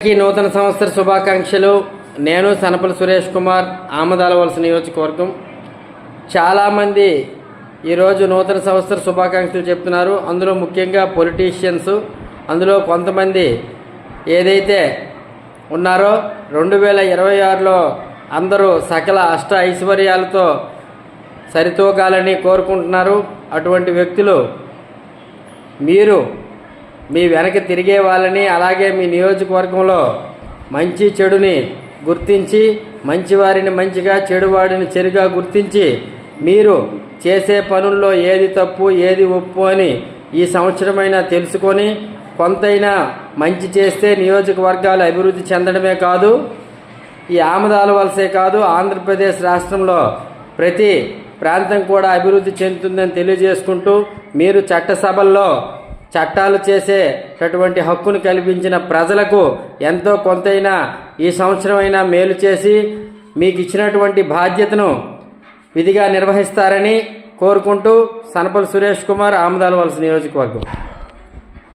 అందరికీ నూతన సంవత్సర శుభాకాంక్షలు. నేను సనపల సురేష్ కుమార్ ఆమదాలవలస నియోజకవర్గం. చాలామంది ఈరోజు నూతన సంవత్సర శుభాకాంక్షలు చెప్తున్నారు. అందులో ముఖ్యంగా పొలిటీషియన్స్ అందులో కొంతమంది ఏదైతే ఉన్నారో రెండు వేల ఇరవై ఆరులో అందరూ సకల అష్ట ఐశ్వర్యాలతో సరితూగాలని కోరుకుంటున్నారు. అటువంటి వ్యక్తులు మీరు మీ వెనక తిరిగే వాళ్ళని అలాగే మీ నియోజకవర్గంలో మంచి చెడుని గుర్తించి మంచివారిని మంచిగా చెడువాడిని చెడుగా గుర్తించి మీరు చేసే పనుల్లో ఏది తప్పు ఏది ఒప్పు అని ఈ సంవత్సరమైనా తెలుసుకొని కొంతైనా మంచి చేస్తే నియోజకవర్గాలు అభివృద్ధి చెందడమే కాదు ఈ ఆమదాల వలసే కాదు ఆంధ్రప్రదేశ్ రాష్ట్రంలో ప్రతి ప్రాంతం కూడా అభివృద్ధి చెందుతుందని తెలియజేసుకుంటూ మీరు చట్టసభల్లో చట్టాలు చేసేటటువంటి హక్కును కల్పించిన ప్రజలకు ఎంతో కొంతైనా ఈ సంవత్సరమైనా మేలు చేసి మీకు ఇచ్చినటువంటి బాధ్యతను విధిగా నిర్వహిస్తారని కోరుకుంటూ సనపల్ సురేష్ కుమార్ ఆమదాలవలస నియోజకవర్గం.